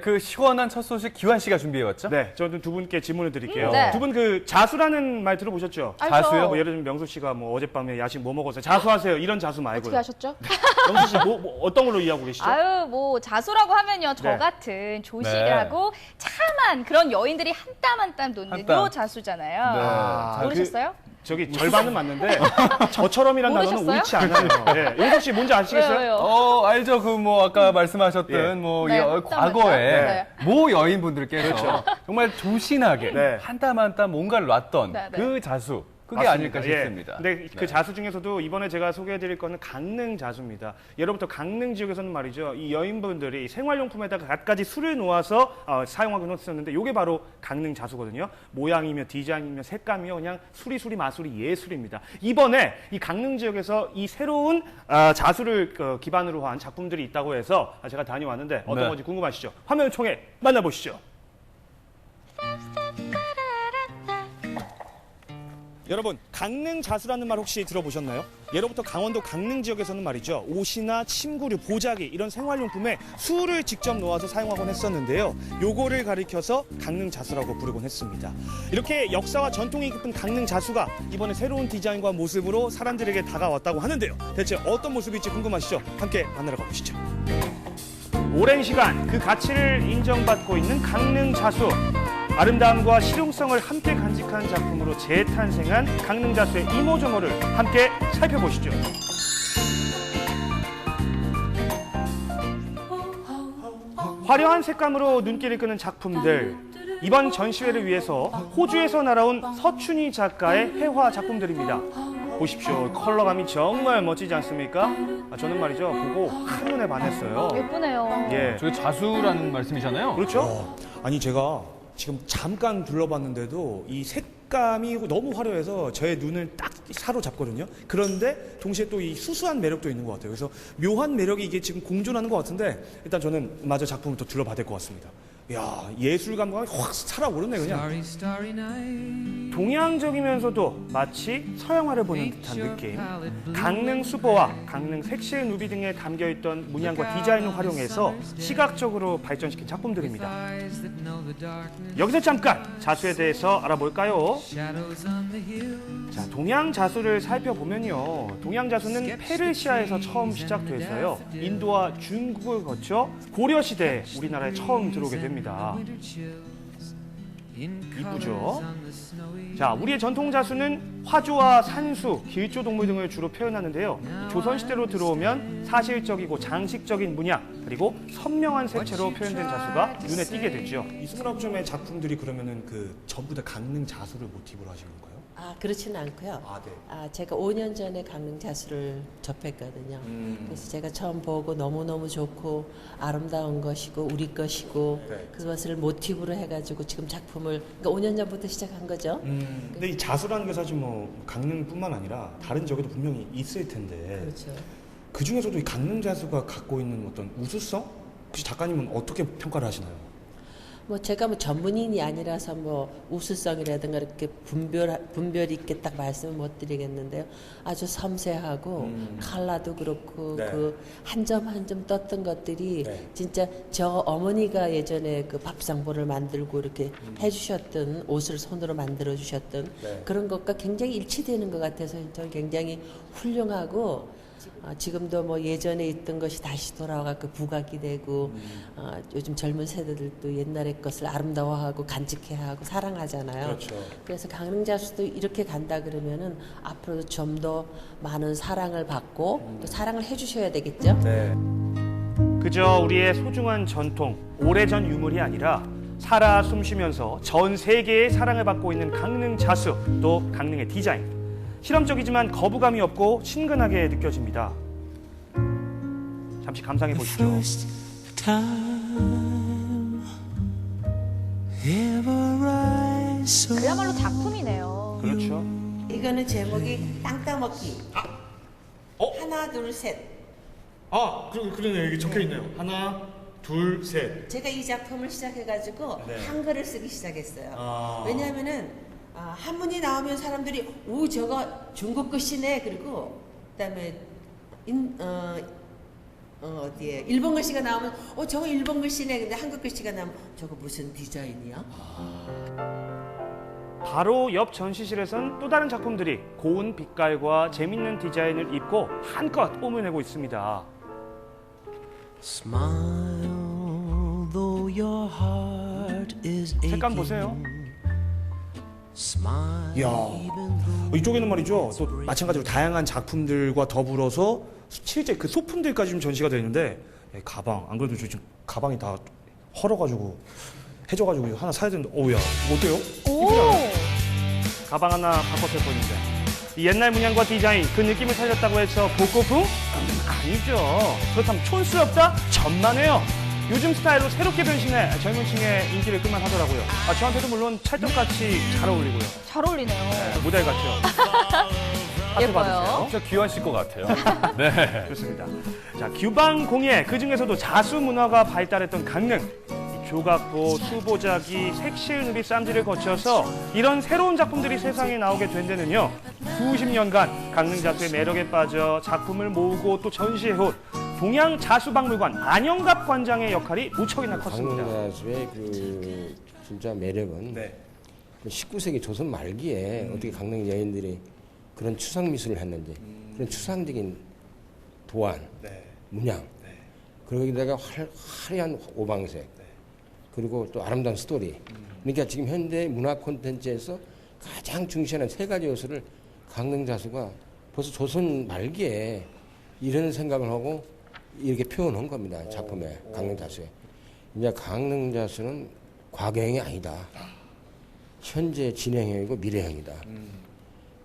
그 시원한 첫 소식 기환 씨가 준비해 왔죠? 네, 저는 두 분께 질문을 드릴게요. 음, 네. 두분 그 자수라는 말 들어보셨죠? 알죠. 자수요? 뭐 예를 들면 명수 씨가 뭐 어젯밤에 야식 뭐 먹었어요? 자수하세요. 이런 자수 어떻게 말고요. 하셨죠? 명수 씨 뭐, 뭐 어떤 걸로 이해하고 계시죠? 아유 뭐 자수라고 하면요 저 네. 같은 조식하고 참한 그런 여인들이 한 땀 한 땀 놓는 한 땀. 요 자수잖아요. 네. 아, 모르셨어요? 저기 절반은 맞는데 저처럼이라는 단어는 모르셨어요? 옳지 않아요. 예. 용석 씨 뭔지 아시겠어요? 왜요, 왜요? 어, 알죠. 그 뭐 아까 말씀하셨던 예. 뭐 네, 이 어떤 과거에 거죠? 모 여인분들께서 정말 조신하게 그렇죠. 네. 한 땀 한 땀 뭔가를 놨던 네, 네. 그 자수. 그게 맞습니다. 아닐까 예. 싶습니다. 근데 그 네. 자수 중에서도 이번에 제가 소개해드릴 거는 강릉 자수입니다. 예로부터 강릉 지역에서는 말이죠, 이 여인분들이 생활용품에다가 갖가지 술을 놓아서 어, 사용하곤 했었는데 이게 바로 강릉 자수거든요. 모양이며 디자인이며 색감이며 그냥 수리수리 마수리 예술입니다. 이번에 이 강릉 지역에서 이 새로운 아, 자수를 그 기반으로 한 작품들이 있다고 해서 제가 다녀왔는데 어떤 네. 건지 궁금하시죠? 화면을 통해 만나보시죠. 여러분 강릉 자수라는 말 혹시 들어보셨나요? 예로부터 강원도 강릉 지역에서는 말이죠 옷이나 침구류, 보자기 이런 생활용품에 술을 직접 놓아서 사용하곤 했었는데요. 요거를 가리켜서 강릉 자수라고 부르곤 했습니다. 이렇게 역사와 전통이 깊은 강릉 자수가 이번에 새로운 디자인과 모습으로 사람들에게 다가왔다고 하는데요. 대체 어떤 모습일지 궁금하시죠? 함께 만나러 가보시죠. 오랜 시간 그 가치를 인정받고 있는 강릉 자수. 아름다움과 실용성을 함께 간직한 작품으로 재탄생한 강릉 자수의 이모저모를 함께 살펴보시죠. 화려한 색감으로 눈길을 끄는 작품들. 이번 전시회를 위해서 호주에서 날아온 서춘희 작가의 회화 작품들입니다. 보십시오. 컬러감이 정말 멋지지 않습니까? 아, 저는 말이죠. 보고 한눈에 반했어요. 예쁘네요. 예. 저게 자수라는 말씀이잖아요. 그렇죠? 아니 제가 지금 잠깐 둘러봤는데도 이 색감이 너무 화려해서 저의 눈을 딱 사로잡거든요. 그런데 동시에 또 이 수수한 매력도 있는 것 같아요. 그래서 묘한 매력이 이게 지금 공존하는 것 같은데 일단 저는 마저 작품을 더 둘러봐야 될 것 같습니다. 야 예술 감각이 확 살아오르네 그냥. 동양적이면서도 마치 서양화를 보는 듯한 느낌. 강릉 수보와 강릉 색실 누비 등에 담겨있던 문양과 디자인을 활용해서 시각적으로 발전시킨 작품들입니다. 여기서 잠깐 자수에 대해서 알아볼까요? 자, 동양 자수를 살펴보면요. 동양 자수는 페르시아에서 처음 시작됐어요. 인도와 중국을 거쳐 고려 시대에 우리나라에 처음 들어오게 됩니다. In 이쁘죠? 자, 우리의 전통 자수는 화조와 산수, 길조 동물 등을 주로 표현하는데요. 조선 시대로 들어오면 사실적이고 장식적인 문양 그리고 선명한 색채로 표현된 자수가 눈에 띄게 되죠. 이 29점의 작품들이 그러면은 그 전부 다 강릉 자수를 모티브로 하신 건가요? 아 그렇지는 않고요. 아, 네. 아 제가 5년 전에 강릉 자수를 접했거든요. 음. 그래서 제가 처음 보고 너무 너무 좋고 아름다운 것이고 우리 것이고 네. 그것을 모티브로 해가지고 지금 작품을 그러니까 5년 전부터 시작한 거죠. 음, 근데 이 자수라는 게 사실 뭐 강릉뿐만 아니라 다른 지역에도 분명히 있을 텐데 그렇죠. 그 중에서도 이 강릉 자수가 갖고 있는 어떤 우수성? 혹시 작가님은 어떻게 평가를 하시나요? 뭐 제가 뭐 전문인이 아니라서 뭐 우수성이라든가 이렇게 분별 분별 있게 딱 말씀을 못 드리겠는데요. 아주 섬세하고 음. 칼라도 그렇고 네. 그한 점 한 점 떴던 것들이 네. 진짜 저 어머니가 예전에 그 밥상보를 만들고 이렇게 음. 해주셨던 옷을 손으로 만들어 주셨던 네. 그런 것과 굉장히 일치되는 것 같아서 저는 굉장히 훌륭하고 어, 지금도 뭐 예전에 있던 것이 다시 돌아와 그 부각이 되고 음. 어, 요즘 젊은 세대들도 옛날의 것을 아름다워하고 간직해야 하고 사랑하잖아요. 그렇죠. 그래서 강릉자수도 이렇게 간다 그러면은 앞으로도 좀 더 많은 사랑을 받고 또 사랑을 해주셔야 되겠죠. 네. 그저 우리의 소중한 전통, 오래전 유물이 아니라 살아 숨쉬면서 전 세계의 사랑을 받고 있는 강릉 자수, 또 강릉의 디자인. 실험적이지만 거부감이 없고 친근하게 느껴집니다. 잠시 감상해 보시죠. 그야말로 작품이네요. 그렇죠. 이거는 제목이 땅 따먹기. 어? 하나 둘 셋. 아, 그, 그러네요. 여기 적혀 있네요. 하나, 둘, 셋. 제가 이 작품을 시작해가지고 네. 한글을 쓰기 시작했어요. 아. 왜냐하면은 아, 한문이 나오면 사람들이 오 저거 중국 글씨네 그리고 그다음에 인, 어, 어, 어 디에 일본 글씨가 나오면 어 저거 일본 글씨네 근데 한국 글씨가 나오면 저거 무슨 디자인이야? 바로 옆 전시실에선 또 다른 작품들이 고운 빛깔과 재밌는 디자인을 입고 한껏 뽐내고 있습니다. Smile, though your heart is 색감. 보세요. 이야. 이쪽에는 말이죠. 또 마찬가지로 다양한 작품들과 더불어서 실제 그 소품들까지 좀 전시가 되어 있는데 예, 가방 안 그래도 저 지금 가방이 다 헐어가지고 해져가지고 하나 사야 되는데 어우야 어때요? 오. 가방 하나 보는데 이 옛날 문양과 디자인 그 느낌을 살렸다고 해서 복고풍? 음, 아니죠. 그렇다면 촌스럽다? 전만해요. 요즘 스타일로 새롭게 변신해 젊은 층의 인기를 끌만 하더라고요. 아, 저한테도 물론 찰떡같이 잘 어울리고요. 잘 어울리네요. 네, 모델 같죠. 하트 예뻐요. 받으세요. 진짜 귀하실 것 같아요. 네. 좋습니다. 자, 규방 공예 그 중에서도 자수 문화가 발달했던 강릉. 이 조각보, 수보자기, 색실누리 쌈지를 거쳐서 이런 새로운 작품들이 세상에 나오게 된 데는요. 수십 년간 강릉 자수의 매력에 빠져 작품을 모으고 또 전시해온 동양 자수박물관 안영갑 관장의 역할이 무척이나 컸습니다. 강릉가수의 그 진짜 매력은 네. 19세기 조선 말기에 어떻게 강릉 여인들이 그런 추상 미술을 했는지 그런 추상적인 도안, 네. 문양 거기다가 활, 화려한 오방색 그리고 또 아름다운 스토리 그러니까 지금 현대 문화 콘텐츠에서 가장 중시하는 세 가지 요소를 강릉 자수가 벌써 조선 말기에 이런 생각을 하고 이렇게 표현한 겁니다 작품에 강릉 자수에 이제 강릉 자수는 과거형이 아니다 현재 진행형이고 미래형이다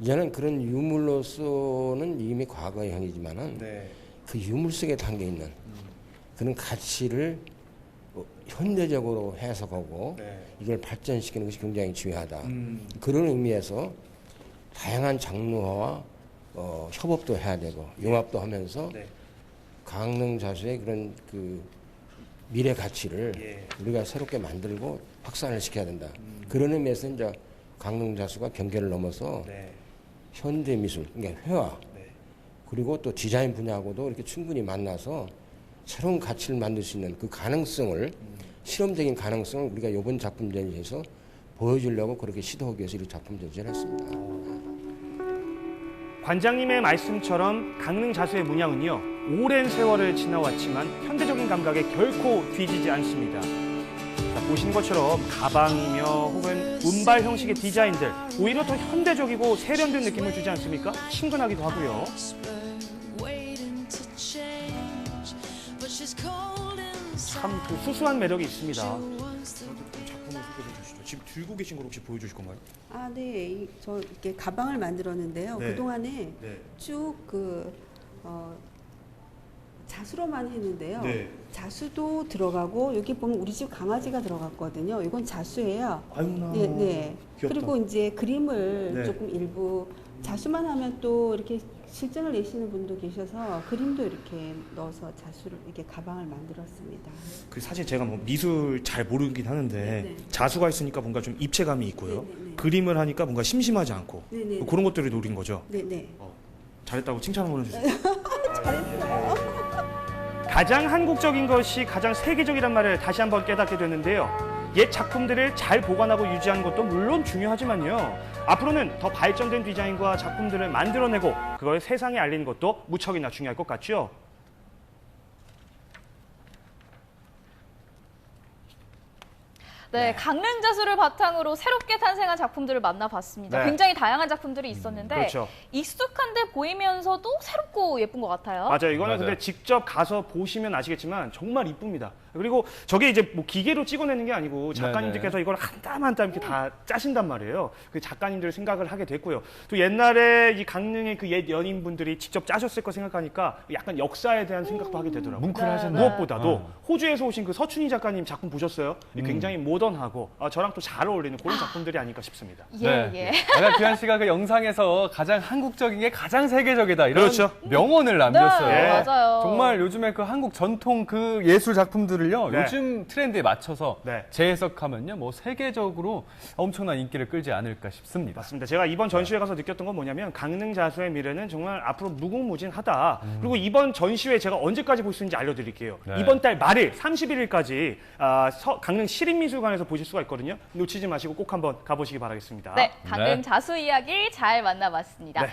이제는 그런 유물로서는 이미 과거형이지만은 네. 그 유물 속에 담겨 있는 그런 가치를 어, 현대적으로 해석하고 네. 이걸 발전시키는 것이 굉장히 중요하다. 음. 그런 의미에서 다양한 장르와 어, 협업도 해야 되고 융합도 하면서 네. 강릉 자수의 그런 그 미래 가치를 예. 우리가 새롭게 만들고 확산을 시켜야 된다. 음. 그런 의미에서 이제 강릉 자수가 경계를 넘어서 네. 현대 미술, 그러니까 회화, 네. 그리고 또 디자인 분야하고도 이렇게 충분히 만나서 새로운 가치를 만들 수 있는 그 가능성을 실험적인 가능성을 우리가 이번 작품 전시에서 보여주려고 그렇게 시도하기 위해서 이 작품 전시를 했습니다. 관장님의 말씀처럼 강릉 자수의 문양은요 오랜 세월을 지나왔지만 현대적인 감각에 결코 뒤지지 않습니다. 자, 보시는 것처럼 가방이며 혹은 운발 형식의 디자인들 오히려 더 현대적이고 세련된 느낌을 주지 않습니까? 친근하기도 하고요. 참 그 수수한 매력이 있습니다. 작품을 소개해 주시죠. 지금 들고 계신 걸 혹시 보여주실 건가요? 아, 네. 이- 저 이렇게 가방을 만들었는데요. 네. 그동안에 네. 쭉 그, 어, 자수로만 했는데요. 네. 자수도 들어가고, 여기 보면 우리 집 강아지가 들어갔거든요. 이건 자수예요. 아유나. 네, 네. 귀엽다. 그리고 이제 그림을 네. 조금 일부 자수만 하면 또 이렇게 실증을 내시는 분도 계셔서 그림도 이렇게 넣어서 자수를 이렇게 가방을 만들었습니다. 그 사실 제가 뭐 미술 잘 모르긴 하는데 네네. 자수가 있으니까 뭔가 좀 입체감이 있고요. 네네네. 그림을 하니까 뭔가 심심하지 않고 네네. 뭐 그런 것들을 노린 거죠. 네, 네. 잘했다고 칭찬 한번 해주세요. 가장 한국적인 것이 가장 세계적이란 말을 다시 한번 깨닫게 되는데요. 옛 작품들을 잘 보관하고 유지하는 것도 물론 중요하지만요. 앞으로는 더 발전된 디자인과 작품들을 만들어내고 그걸 세상에 알리는 것도 무척이나 중요할 것 같죠. 네, 강릉 자수를 바탕으로 새롭게 탄생한 작품들을 만나봤습니다. 네. 굉장히 다양한 작품들이 있었는데 그렇죠. 익숙한데 보이면서도 새롭고 예쁜 것 같아요. 맞아요. 이거는 맞아요. 근데 직접 가서 보시면 아시겠지만 정말 이쁩니다. 그리고 저게 이제 뭐 기계로 찍어내는 게 아니고 작가님들께서 이걸 한 땀 한 땀 이렇게 다 짜신단 말이에요. 그 작가님들 생각을 하게 됐고요. 또 옛날에 이 강릉의 그 옛 연인분들이 직접 짜셨을 거 생각하니까 약간 역사에 대한 생각도 하게 되더라고요. 뭉클하셨네요. 무엇보다도 어. 호주에서 오신 그 서춘희 작가님 작품 보셨어요? 음. 굉장히 모던하고 아, 저랑 또 잘 어울리는 그런 작품들이 아닐까 싶습니다. 예, 예. 아까 규한 씨가 그 영상에서 가장 한국적인 게 가장 세계적이다 이런 그렇죠. 명언을 남겼어요. 네, 맞아요. 정말 요즘에 그 한국 전통 그 예술 작품들 을 자수를요 네. 요즘 트렌드에 맞춰서 네. 재해석하면요 뭐 세계적으로 엄청난 인기를 끌지 않을까 싶습니다. 맞습니다. 제가 이번 전시회 가서 느꼈던 건 뭐냐면 강릉 자수의 미래는 정말 앞으로 무궁무진하다. 그리고 이번 전시회 제가 언제까지 볼 수 있는지 알려드릴게요. 네. 이번 달 말일 31일까지 아, 강릉 시립미술관에서 보실 수가 있거든요. 놓치지 마시고 꼭 한번 가보시기 바라겠습니다. 네, 강릉 네. 자수 이야기 잘 만나봤습니다. 네.